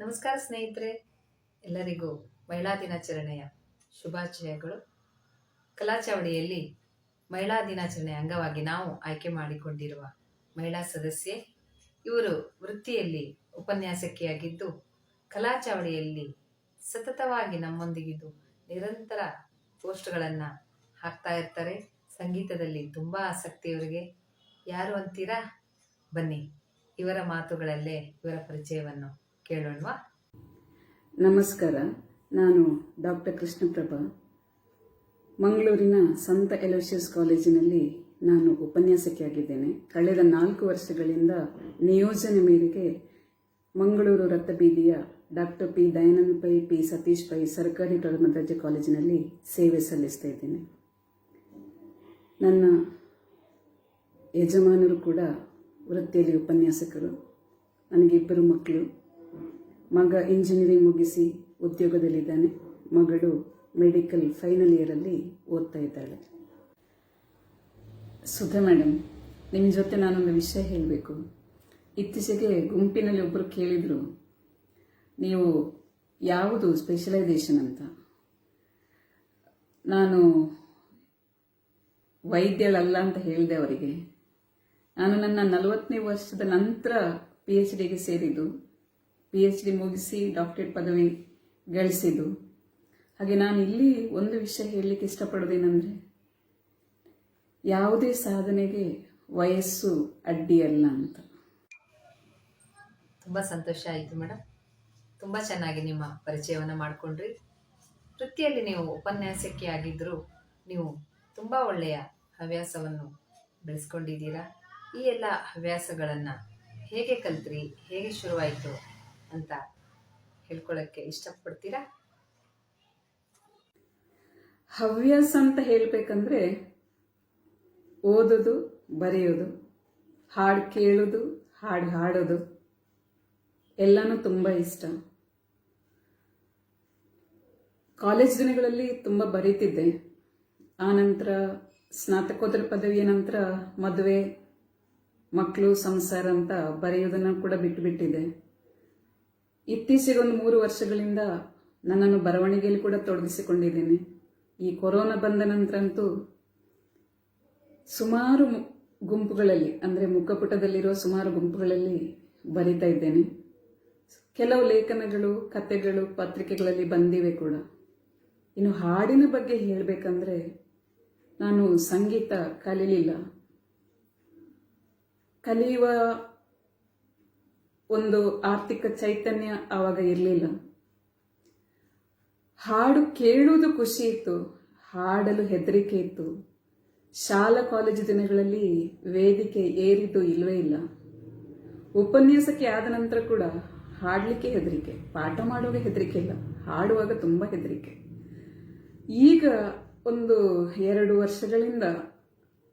ನಮಸ್ಕಾರ ಸ್ನೇಹಿತರೆ, ಎಲ್ಲರಿಗೂ ಮಹಿಳಾ ದಿನಾಚರಣೆಯ ಶುಭಾಶಯಗಳು ಕಲಾಚಾವಡಿಯಲ್ಲಿ ಮಹಿಳಾ ದಿನಾಚರಣೆ ಅಂಗವಾಗಿ ನಾವು ಆಯ್ಕೆ ಮಾಡಿಕೊಂಡಿರುವ ಮಹಿಳಾ ಸದಸ್ಯೆ, ಇವರು ವೃತ್ತಿಯಲ್ಲಿ ಉಪನ್ಯಾಸಕಿಯಾಗಿದ್ದು ಕಲಾಚಾವಡಿಯಲ್ಲಿ ಸತತವಾಗಿ ನಮ್ಮೊಂದಿಗಿದ್ದು ನಿರಂತರ ಪೋಸ್ಟ್ಗಳನ್ನು ಹಾಕ್ತಾ ಇರ್ತಾರೆ. ಸಂಗೀತದಲ್ಲಿ ತುಂಬ ಆಸಕ್ತಿ ಇವರಿಗೆ ಯಾರು ಅಂತೀರಾ? ಬನ್ನಿ, ಇವರ ಮಾತುಗಳಲ್ಲೇ ಇವರ ಪರಿಚಯವನ್ನು ಕೇಳೋಣವಾ? ನಮಸ್ಕಾರ. ನಾನು ಡಾಕ್ಟರ್ ಕೃಷ್ಣಪ್ರಭಾ. ಮಂಗಳೂರಿನ ಸಂತ ಎಲೋಷಿಯಸ್ ಕಾಲೇಜಿನಲ್ಲಿ ನಾನು ಉಪನ್ಯಾಸಕಿಯಾಗಿದ್ದೇನೆ ಕಳೆದ ನಾಲ್ಕು ವರ್ಷಗಳಿಂದ ನಿಯೋಜನೆ ಮೇರೆಗೆ Mangaluru ರಕ್ತಬೀದಿಯ doctor P. Dayananda Pai P. Satish Pai ಸರ್ಕಾರಿ ಪ್ರಥಮ ದರ್ಜೆ ಕಾಲೇಜಿನಲ್ಲಿ ಸೇವೆ ಸಲ್ಲಿಸ್ತಾ ಇದ್ದೇನೆ. ನನ್ನ ಯಜಮಾನರು ಕೂಡ ವೃತ್ತಿಯಲ್ಲಿ ಉಪನ್ಯಾಸಕರು. ನನಗಿಬ್ಬರು ಮಕ್ಕಳು. ಮಗ ಇಂಜಿನಿಯರಿಂಗ್ ಮುಗಿಸಿ ಉದ್ಯೋಗದಲ್ಲಿದ್ದಾನೆ. ಮಗಳು ಮೆಡಿಕಲ್ ಫೈನಲ್ ಇಯರಲ್ಲಿ ಓದ್ತಾ ಇದ್ದಾಳೆ. ಸುಧಾ ಮೇಡಮ್ ನಿಮ್ಮ ಜೊತೆ ನಾನೊಂದು ವಿಷಯ ಹೇಳಬೇಕು. ಇತ್ತೀಚೆಗೆ ಗುಂಪಿನಲ್ಲಿ ಒಬ್ಬರು ಕೇಳಿದರು, ನೀವು ಯಾವುದು ಸ್ಪೆಷಲೈಸೇಷನ್ ಅಂತ? ನಾನು ವೈದ್ಯಳಲ್ಲ ಅಂತ ಹೇಳಿದೆ ಅವರಿಗೆ. ನಾನು ನನ್ನ ನಲವತ್ತನೇ ವರ್ಷದ ನಂತರ ಪಿ ಎಚ್ ಡಿಗೆ ಸೇರಿದ್ದು. ಪಿ ಎಚ್ ಡಿ ಮುಗಿಸಿ ಡಾಕ್ಟರೇಟ್ ಪದವಿ ಗಳಿಸಿದ್ದು. ಹಾಗೆ ನಾನು ಇಲ್ಲಿ ಒಂದು ವಿಷಯ ಹೇಳಲಿಕ್ಕೆ ಇಷ್ಟಪಡೋದೇನೆಂದರೆ ಯಾವುದೇ ಸಾಧನೆಗೆ ವಯಸ್ಸು ಅಡ್ಡಿಯಲ್ಲ ಅಂತ. ತುಂಬ ಸಂತೋಷ ಆಯಿತು ಮೇಡಮ್ ತುಂಬ ಚೆನ್ನಾಗಿ ನಿಮ್ಮ ಪರಿಚಯವನ್ನು ಮಾಡಿಕೊಂಡ್ರಿ. ವೃತ್ತಿಯಲ್ಲಿ ನೀವು ಉಪನ್ಯಾಸಕ್ಕೆ ಆಗಿದ್ದರೂ ನೀವು ತುಂಬ ಒಳ್ಳೆಯ ಹವ್ಯಾಸವನ್ನು ಬೆಳೆಸ್ಕೊಂಡಿದ್ದೀರಾ? ಈ ಎಲ್ಲ ಹವ್ಯಾಸಗಳನ್ನು ಹೇಗೆ ಕಲ್ತ್ರಿ? ಹೇಗೆ ಶುರುವಾಯಿತು? ಅಂತ ಹೇಳ್ಕೊಳ್ಳೋಕ್ಕೆ ಇಷ್ಟಪಡ್ತೀರಾ? ಹವ್ಯಾಸ ಅಂತ ಹೇಳಬೇಕಂದ್ರೆ ಓದೋದು, ಬರೆಯೋದು, ಹಾಡು ಕೇಳೋದು, ಹಾಡು ಹಾಡೋದು, ಎಲ್ಲನೂ ತುಂಬ ಇಷ್ಟ. ಕಾಲೇಜ್ ದಿನಗಳಲ್ಲಿ ತುಂಬ ಬರೀತಿದ್ದೆ. ಆನಂತರ ಸ್ನಾತಕೋತ್ತರ ಪದವಿಯ ನಂತರ ಮದುವೆ ಮಕ್ಕಳು ಸಂಸಾರ ಅಂತ ಬರೆಯೋದನ್ನು ಕೂಡ ಬಿಟ್ಟು ಇತ್ತೀಚೆಗೆ ಒಂದು ಮೂರು ವರ್ಷಗಳಿಂದ ನನ್ನನ್ನು ಬರವಣಿಗೆಯಲ್ಲಿ ಕೂಡ ತೊಡಗಿಸಿಕೊಂಡಿದ್ದೇನೆ. ಈ ಕೊರೋನಾ ಬಂದ ನಂತರಂತೂ ಸುಮಾರು ಗುಂಪುಗಳಲ್ಲಿ, ಅಂದರೆ ಮುಖಪುಟದಲ್ಲಿರುವ ಸುಮಾರು ಗುಂಪುಗಳಲ್ಲಿ ಬರಿತಾ ಇದ್ದೇನೆ. ಕೆಲವು ಲೇಖನಗಳು ಕಥೆಗಳು ಪತ್ರಿಕೆಗಳಲ್ಲಿ ಬಂದಿವೆ ಕೂಡ. ಇನ್ನು ಹಾಡಿನ ಬಗ್ಗೆ ಹೇಳಬೇಕಂದ್ರೆ ನಾನು ಸಂಗೀತ ಕಲೀಲಿಲ್ಲ. ಕಲಿಯುವ ಒಂದು ಆರ್ಥಿಕ ಚೈತನ್ಯ ಆವಾಗ ಇರಲಿಲ್ಲ. ಹಾಡು ಕೇಳುವುದು ಖುಷಿ ಇತ್ತು, ಹಾಡಲು ಹೆದರಿಕೆ ಇತ್ತು. ಶಾಲಾ ಕಾಲೇಜು ದಿನಗಳಲ್ಲಿ ವೇದಿಕೆ ಏರಿದ್ದು ಇಲ್ಲವೇ ಇಲ್ಲ. ಉಪನ್ಯಾಸಕ್ಕೆ ಆದ ನಂತರ ಕೂಡ ಹಾಡಲಿಕ್ಕೆ ಹೆದರಿಕೆ, ಪಾಠ ಮಾಡುವಾಗ ಹೆದರಿಕೆ ಇಲ್ಲ, ಹಾಡುವಾಗ ತುಂಬ ಹೆದರಿಕೆ. ಈಗ ಒಂದು ಎರಡು ವರ್ಷಗಳಿಂದ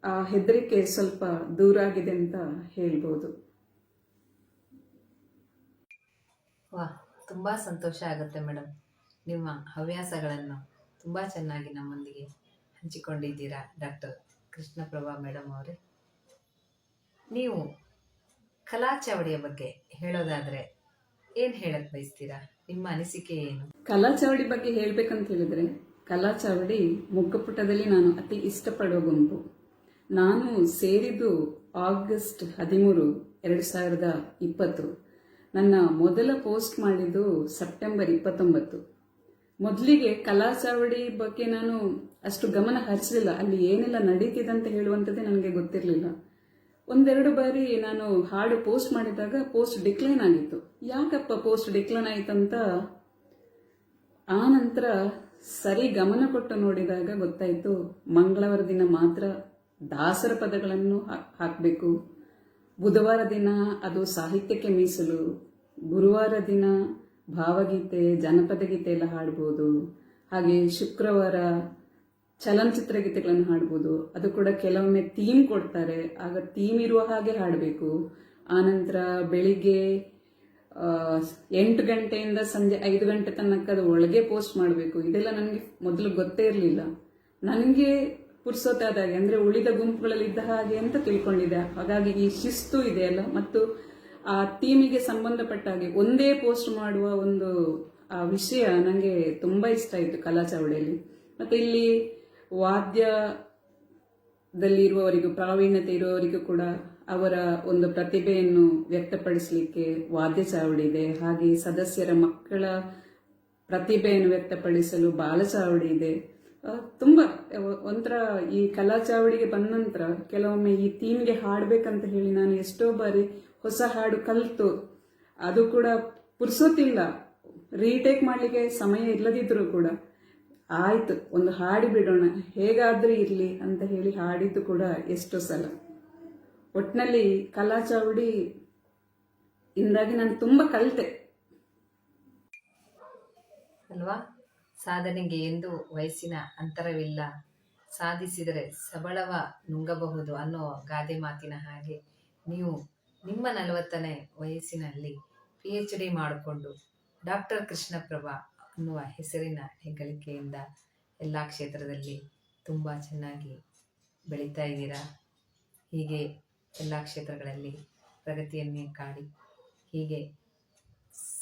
ಆ ಹೆದರಿಕೆ ಸ್ವಲ್ಪ ದೂರ ಆಗಿದೆ ಅಂತ ಹೇಳ್ಬೋದು. ವಾ ತುಂಬ ಸಂತೋಷ ಆಗುತ್ತೆ ಮೇಡಮ್ ನಿಮ್ಮ ಹವ್ಯಾಸಗಳನ್ನು ತುಂಬ ಚೆನ್ನಾಗಿ ನಮ್ಮೊಂದಿಗೆ ಹಂಚಿಕೊಂಡಿದ್ದೀರಾ ಡಾಕ್ಟರ್ ಕೃಷ್ಣಪ್ರಭಾ ಮೇಡಮ್ ಅವರೇ. ನೀವು ಕಲಾಚಾವಡಿಯ ಬಗ್ಗೆ ಹೇಳೋದಾದರೆ ಏನು ಹೇಳಕ್ಕೆ ಬಯಸ್ತೀರಾ? ನಿಮ್ಮ ಅನಿಸಿಕೆ ಏನು? ಕಲಾಚಾವಡಿ ಬಗ್ಗೆ ಹೇಳ್ಬೇಕಂತ ಹೇಳಿದ್ರೆ ಕಲಾಚಾವಡಿ ಮುಖಪುಟದಲ್ಲಿ ನಾನು ಅತಿ ಇಷ್ಟಪಡುವ ಗುಂಪು. ನಾನು ಸೇರಿದ್ದು ಆಗಸ್ಟ್ ಹದಿಮೂರು, ಎರಡು ಸಾವಿರದ ಇಪ್ಪತ್ತು. ನನ್ನ ಮೊದಲ ಪೋಸ್ಟ್ ಮಾಡಿದ್ದು ಸೆಪ್ಟೆಂಬರ್ ಇಪ್ಪತ್ತೊಂಬತ್ತು. ಮೊದಲಿಗೆ ಕಲಾ ಚಾವಡಿ ಬಗ್ಗೆ ನಾನು ಅಷ್ಟು ಗಮನ ಹರಿಸಲಿಲ್ಲ ಅಲ್ಲಿ ಏನೆಲ್ಲ ನಡೀತಿದೆ ಅಂತ ಹೇಳುವಂಥದ್ದೇ ನನಗೆ ಗೊತ್ತಿರಲಿಲ್ಲ. ಒಂದೆರಡು ಬಾರಿ ನಾನು ಹಾಡು ಪೋಸ್ಟ್ ಮಾಡಿದಾಗ ಪೋಸ್ಟ್ ಡಿಕ್ಲೈನ್ ಆಗಿತ್ತು. ಯಾಕಪ್ಪ ಪೋಸ್ಟ್ ಡಿಕ್ಲೈನ್ ಆಯಿತಂತ ಆ ನಂತರ ಸರಿ ಗಮನ ಕೊಟ್ಟು ನೋಡಿದಾಗ ಗೊತ್ತಾಯಿತು, ಮಂಗಳವಾರ ದಿನ ಮಾತ್ರ ದಾಸರ ಪದಗಳನ್ನು ಹಾಕಬೇಕು. ಬುಧವಾರ ದಿನ ಅದು ಸಾಹಿತ್ಯಕ್ಕೆ ಮೀಸಲು, ಗುರುವಾರ ದಿನ ಭಾವಗೀತೆ, ಜನಪದ ಗೀತೆ ಎಲ್ಲ ಹಾಡ್ಬೋದು. ಹಾಗೆ ಶುಕ್ರವಾರ ಚಲನಚಿತ್ರ ಗೀತೆಗಳನ್ನು ಹಾಡ್ಬೋದು. ಅದು ಕೂಡ ಕೆಲವೊಮ್ಮೆ ಥೀಮ್ ಕೊಡ್ತಾರೆ. ಆಗ ಥೀಮ್ ಇರುವ ಹಾಗೆ ಹಾಡಬೇಕು. ಆನಂತರ ಬೆಳಿಗ್ಗೆ ಎಂಟು ಗಂಟೆಯಿಂದ ಸಂಜೆ ಐದು ಗಂಟೆ ತನಕ ಅದು ಒಳಗೆ ಪೋಸ್ಟ್ ಮಾಡಬೇಕು. ಇದೆಲ್ಲ ನನಗೆ ಮೊದಲು ಗೊತ್ತೇ ಇರಲಿಲ್ಲ. ನನಗೆ ಪುರ್ಸೊತ್ತಾದಾಗೆ ಅಂದರೆ ಉಳಿದ ಗುಂಪುಗಳಲ್ಲಿ ಇದ್ದ ಹಾಗೆ ಅಂತ ತಿಳ್ಕೊಂಡಿದೆ. ಹಾಗಾಗಿ ಈ ಶಿಸ್ತು ಇದೆಯಲ್ಲ ಮತ್ತು ಆ ಥೀಮಿಗೆ ಸಂಬಂಧಪಟ್ಟ ಹಾಗೆ ಒಂದೇ ಪೋಸ್ಟ್ ಮಾಡುವ ಒಂದು ಆ ವಿಷಯ ನನಗೆ ತುಂಬಾ ಇಷ್ಟ ಆಯಿತು ಕಲಾ ಚಾವಡಿಯಲ್ಲಿ ಮತ್ತೆ ಇಲ್ಲಿ ವಾದ್ಯದಲ್ಲಿ ಇರುವವರಿಗೂ ಪ್ರಾವೀಣ್ಯತೆ ಇರುವವರಿಗೂ ಕೂಡ ಅವರ ಒಂದು ಪ್ರತಿಭೆಯನ್ನು ವ್ಯಕ್ತಪಡಿಸಲಿಕ್ಕೆ ವಾದ್ಯ ಚಾವಡಿ ಇದೆ. ಹಾಗೆ ಸದಸ್ಯರ ಮಕ್ಕಳ ಪ್ರತಿಭೆಯನ್ನು ವ್ಯಕ್ತಪಡಿಸಲು ಬಾಲಚಾವಡಿ ಇದೆ. ಆ, ತುಂಬಾ ಒಂಥರ ಈ ಕಲಾ ಚಾವಡಿಗೆ ಬಂದ ನಂತರ ಕೆಲವೊಮ್ಮೆ ಈ ಥೀಮ್ಗೆ ಹಾಡಬೇಕಂತ ಹೇಳಿ ನಾನು ಎಷ್ಟೋ ಬಾರಿ ಹೊಸ ಹಾಡು ಕಲಿತು. ಅದು ಕೂಡ ಪುರ್ಸೊತ್ತಿಲ್ಲ ರೀಟೇಕ್ ಮಾಡಲಿಕ್ಕೆ ಸಮಯ ಇಲ್ಲದಿದ್ದರೂ ಕೂಡ ಆಯ್ತು, ಒಂದು ಹಾಡಿ ಬಿಡೋಣ, ಹೇಗಾದರೂ ಇರಲಿ ಅಂತ ಹೇಳಿ ಹಾಡಿದ್ದು ಕೂಡ ಎಷ್ಟೋ ಸಲ. ಒಟ್ನಲ್ಲಿ ಕಲಾ ಚಾವಡಿ ಇಂದಾಗಿ ನಾನು ತುಂಬ ಕಲಿತೆ. ಅಲ್ವಾ? ಸಾಧನೆಗೆ ಎಂದು ವಯಸ್ಸಿನ ಅಂತರವಿಲ್ಲ. ಸಾಧಿಸಿದರೆ ಸಬಳವ ನುಂಗಬಹುದು ಅನ್ನೋ ಗಾದೆ ಮಾತಿನ ಹಾಗೆ ನೀವು ನಿಮ್ಮ ನಲವತ್ತನೇ ವಯಸ್ಸಿನಲ್ಲಿ ಪಿ ಎಚ್ ಡಿ ಮಾಡಿಕೊಂಡು ಡಾಕ್ಟರ್ ಕೃಷ್ಣಪ್ರಭ ಅನ್ನುವ ಹೆಸರಿನ ಹೆಗ್ಗಳಿಕೆಯಿಂದ ಎಲ್ಲ ಕ್ಷೇತ್ರದಲ್ಲಿ ತುಂಬ ಚೆನ್ನಾಗಿ ಬೆಳೀತಾ ಇದ್ದೀರಾ? ಹೀಗೆ ಎಲ್ಲ ಕ್ಷೇತ್ರಗಳಲ್ಲಿ ಪ್ರಗತಿಯನ್ನೇ ಕಾಡಿ ಹೀಗೆ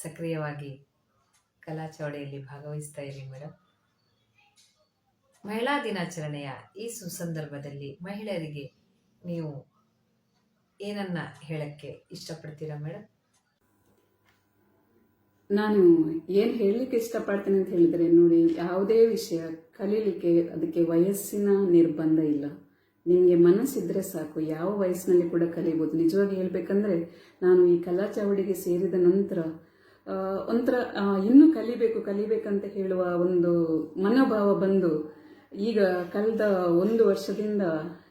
ಸಕ್ರಿಯವಾಗಿ ಕಲಾ ಚೌಡೆಯಲ್ಲಿ ಭಾಗವಹಿಸ್ತಾ ಇರಿ ಮೇಡಮ್ ಮಹಿಳಾ ದಿನಾಚರಣೆಯ ಈ ಸುಸಂದರ್ಭದಲ್ಲಿ ಮಹಿಳೆಯರಿಗೆ ನೀವು ಏನನ್ನ ಹೇಳಕ್ಕೆ ಇಷ್ಟಪಡ್ತೀರಾ ಮೇಡಮ್ ನಾನು ಏನು ಹೇಳಲಿಕ್ಕೆ ಇಷ್ಟಪಡ್ತೇನೆ ಅಂತ ಹೇಳಿದರೆ, ನೋಡಿ, ಯಾವುದೇ ವಿಷಯ ಕಲೀಲಿಕ್ಕೆ ಅದಕ್ಕೆ ವಯಸ್ಸಿನ ನಿರ್ಬಂಧ ಇಲ್ಲ. ನಿಮಗೆ ಮನಸ್ಸಿದ್ರೆ ಸಾಕು, ಯಾವ ವಯಸ್ಸಿನಲ್ಲಿ ಕೂಡ ಕಲಿಬೋದು. ನಿಜವಾಗಿ ಹೇಳಬೇಕಂದ್ರೆ, ನಾನು ಈ ಕಲಾ ಚಾವಡಿಗೆ ಸೇರಿದ ನಂತರ ಒಂಥರ ಇನ್ನೂ ಕಲಿಬೇಕು, ಕಲಿಬೇಕಂತ ಹೇಳುವ ಒಂದು ಮನೋಭಾವ ಬಂದು ಈಗ ಕಳೆದ ಒಂದು ವರ್ಷದಿಂದ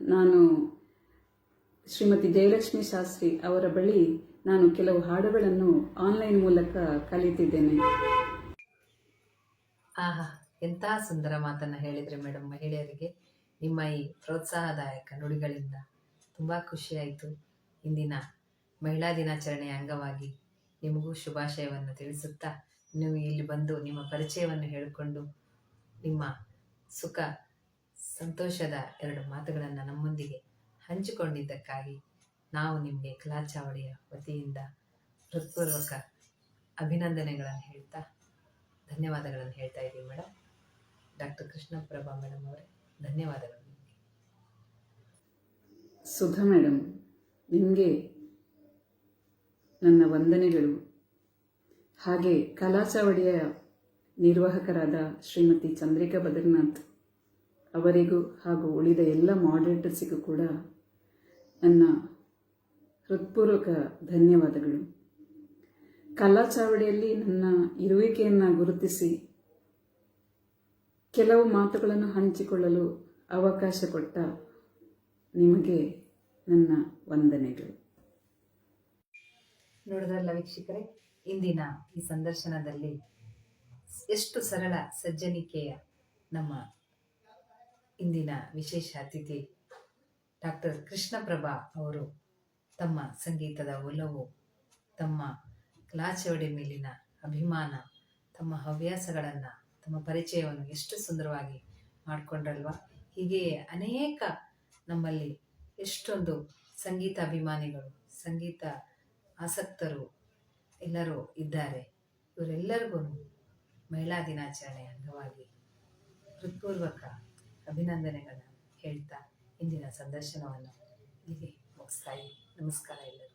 ನಾನು ಶ್ರೀಮತಿ ಜಯಲಕ್ಷ್ಮಿ ಶಾಸ್ತ್ರಿ ಅವರ ಬಳಿ ನಾನು ಕೆಲವು ಹಾಡುಗಳನ್ನು ಆನ್ಲೈನ್ ಮೂಲಕ ಕಲಿತಿದ್ದೇನೆ. ಆಹಾ ಎಂತಹ ಸುಂದರ ಮಾತನ್ನ ಹೇಳಿದ್ರಿ ಮೇಡಮ್ ಮಹಿಳೆಯರಿಗೆ. ನಿಮ್ಮ ಈ ಪ್ರೋತ್ಸಾಹದಾಯಕ ನುಡಿಗಳಿಂದ ತುಂಬ ಖುಷಿಯಾಯಿತು ಇಂದಿನ ಮಹಿಳಾ ದಿನಾಚರಣೆಯ ಅಂಗವಾಗಿ ನಿಮಗೂ ಶುಭಾಶಯವನ್ನು ತಿಳಿಸುತ್ತಾ ನೀವು ಇಲ್ಲಿ ಬಂದು ನಿಮ್ಮ ಪರಿಚಯವನ್ನು ಹೇಳಿಕೊಂಡು ನಿಮ್ಮ ಸುಖ, ಸಂತೋಷದ ಎರಡು ಮಾತುಗಳನ್ನು ನಮ್ಮೊಂದಿಗೆ ಹಂಚಿಕೊಂಡಿದ್ದಕ್ಕಾಗಿ ನಾವು ನಿಮಗೆ ಕಲಾಚಾವಡಿಯ ವತಿಯಿಂದ ಹೃತ್ಪೂರ್ವಕ ಅಭಿನಂದನೆಗಳನ್ನು ಹೇಳ್ತಾ ಧನ್ಯವಾದಗಳನ್ನು ಹೇಳ್ತಾ ಇದ್ದೀವಿ ಮೇಡಮ್ ಡಾಕ್ಟರ್ ಕೃಷ್ಣಪ್ರಭಾ ಮೇಡಮ್ ಅವರೇ, ಧನ್ಯವಾದಗಳು ಸುಧಾ ಮೇಡಮ್ ನಿಮಗೆ ನನ್ನ ವಂದನೆಗಳು. ಹಾಗೆ ಕಲಾಚಾವಡಿಯ ನಿರ್ವಾಹಕರಾದ ಶ್ರೀಮತಿ ಚಂದ್ರಿಕಾ ಬದ್ರಿನಾಥ್ ಅವರಿಗೂ ಹಾಗೂ ಉಳಿದ ಎಲ್ಲ ಮಾಡರೇಟರ್ಸಿಗೂ ಕೂಡ ನನ್ನ ಹೃತ್ಪೂರ್ವಕ ಧನ್ಯವಾದಗಳು. ಕಲಾಚಾವಡಿಯಲ್ಲಿ ನನ್ನ ಇರುವಿಕೆಯನ್ನು ಗುರುತಿಸಿ ಕೆಲವು ಮಾತುಗಳನ್ನು ಹಂಚಿಕೊಳ್ಳಲು ಅವಕಾಶ ಕೊಟ್ಟ ನಿಮಗೆ ನನ್ನ ವಂದನೆಗಳು. ನೋಡಿದ್ರಲ್ಲ ವೀಕ್ಷಕರೇ, ಇಂದಿನ ಈ ಸಂದರ್ಶನದಲ್ಲಿ ಎಷ್ಟು ಸರಳ ಸಜ್ಜನಿಕೆಯ ನಮ್ಮ ಇಂದಿನ ವಿಶೇಷ ಅತಿಥಿ ಡಾಕ್ಟರ್ ಕೃಷ್ಣಪ್ರಭಾ ಅವರು ತಮ್ಮ ಸಂಗೀತದ ಒಲವು, ತಮ್ಮ ಕಲಾಚವಡಿ ಮೇಲಿನ ಅಭಿಮಾನ, ತಮ್ಮ ಹವ್ಯಾಸಗಳನ್ನು, ತಮ್ಮ ಪರಿಚಯವನ್ನು ಎಷ್ಟು ಸುಂದರವಾಗಿ ಮಾಡಿಕೊಂಡ್ರಲ್ವ? ಹೀಗೆ ಅನೇಕ ನಮ್ಮಲ್ಲಿ ಎಷ್ಟೊಂದು ಸಂಗೀತ ಅಭಿಮಾನಿಗಳು, ಸಂಗೀತ ಆಸಕ್ತರು ಎಲ್ಲರೂ ಇದ್ದಾರೆ. ಇವರೆಲ್ಲರಿಗೂ ಮಹಿಳಾ ದಿನಾಚರಣೆ ಅಂಗವಾಗಿ ಹೃತ್ಪೂರ್ವಕ ಅಭಿನಂದನೆಗಳನ್ನು ಹೇಳ್ತಾ ಇಂದಿನ ಸಂದರ್ಶನವನ್ನು ಇಲ್ಲಿಗೆ ಮುಗಿಸ್ತಾ ನಮಸ್ಕಾರ ಎಲ್ಲರಿಗೂ.